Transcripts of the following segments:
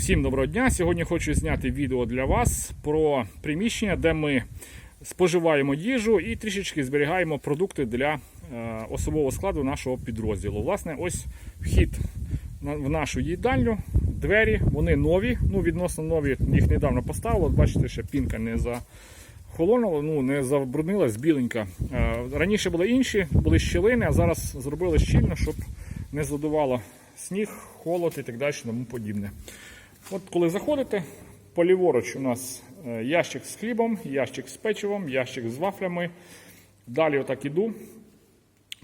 Всім доброго дня! Сьогодні хочу зняти відео для вас про приміщення, де ми споживаємо їжу і трішечки зберігаємо продукти для е, особового складу нашого підрозділу. Власне, ось вхід в нашу їдальню, двері, вони нові, ну відносно нові, їх недавно поставили. Бачите, ще пінка не захолонула, ну не забруднилась, біленька. Е, Раніше були інші, були щілини, а зараз зробили щільно, щоб не задувало сніг, холод і так далі, тому подібне. От коли заходите, поліворуч у нас е, ящик з хлібом, ящик з печивом, ящик з вафлями. Далі отак іду.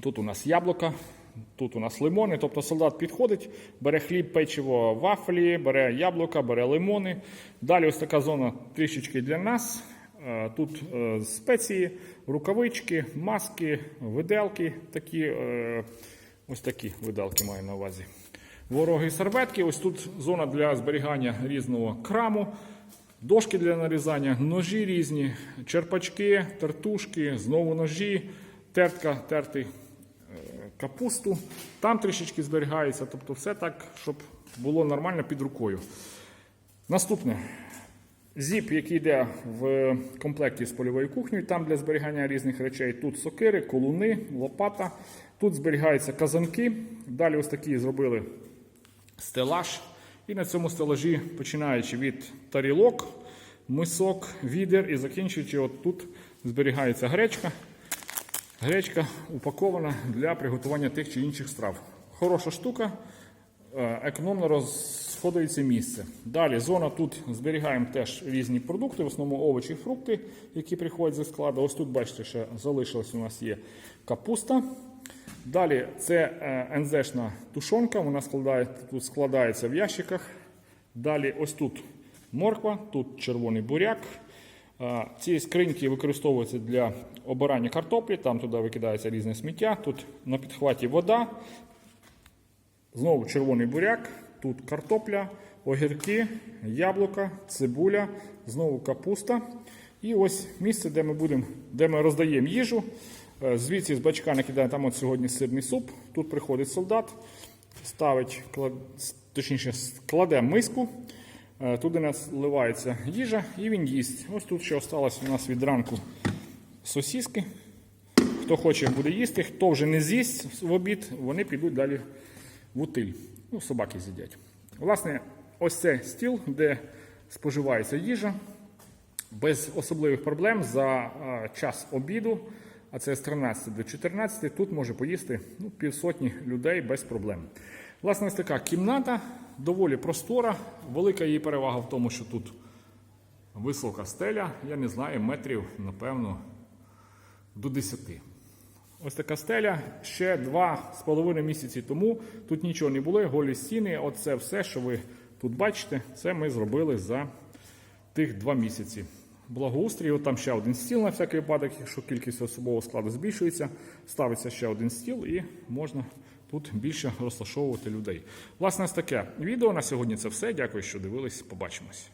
Тут у нас яблука, тут у нас лимони. Тобто солдат підходить, бере хліб, печиво, вафлі, бере яблука, бере лимони. Далі ось така зона трішечки для нас. Е, Тут е, спеції, рукавички, маски, виделки. Такі, ось такі виделки маю на увазі. Вороги серветки. Ось тут зона для зберігання різного краму, дошки для нарізання, ножі різні, черпачки, тертушки, знову ножі, тертка, тертий е, капусту. Там трішечки зберігається. Тобто все так, щоб було нормально під рукою. Наступне. Зіп, який йде в комплекті з польовою кухнею, там для зберігання різних речей. Тут сокири, колуни, лопата. Тут зберігаються казанки. Далі ось такі зробили стелаж. І на цьому стелажі, починаючи від тарілок, мисок, відер і закінчуючи, от тут зберігається гречка. Гречка упакована для приготування тих чи інших страв. Хороша штука, е, економно розходується місце. Далі зона тут зберігаємо теж різні продукти, в основному овочі і фрукти, які приходять зі складу. Ось тут, бачите, ще залишилась у нас є капуста. Далі це е, НЗшна тушонка, вона складає, тут складається в ящиках. Далі ось тут морква, тут червоний буряк. Е, Ці скриньки використовуються для обирання картоплі, там туди викидається різне сміття. Тут на підхваті вода, знову червоний буряк, тут картопля, огірки, яблука, цибуля, знову капуста. І ось місце, де ми будемо, де ми роздаємо їжу. Е, Звідси з бачка накидаємо там от сьогодні сирний суп. Тут приходить солдат, ставить, клад- точніше, кладе миску. Е, Туди наливається їжа і він їсть. Ось тут ще осталось у нас від ранку сосіски. Хто хоче, буде їсти, хто вже не з'їсть в обід, вони підуть далі в утиль. Ну, собаки з'їдять. Власне, ось це стіл, де споживається їжа без особливих проблем за е, час обіду, а це з 13 до 14, тут може поїсти ну, півсотні людей без проблем. Власне, така кімната доволі простора. Велика її перевага в тому, що тут висока стеля, я не знаю, метрів, напевно, до 10. Ось така стеля. Ще два з половиною місяці тому тут нічого не було, голі стіни. Оце все, що ви тут бачите, це ми зробили за тих два місяці. Благоустрій, от там ще один стіл на всякий випадок, якщо кількість особового складу збільшується, ставиться ще один стіл і можна тут більше розташовувати людей. Власне, таке відео на сьогодні це все. Дякую, що дивились. Побачимось.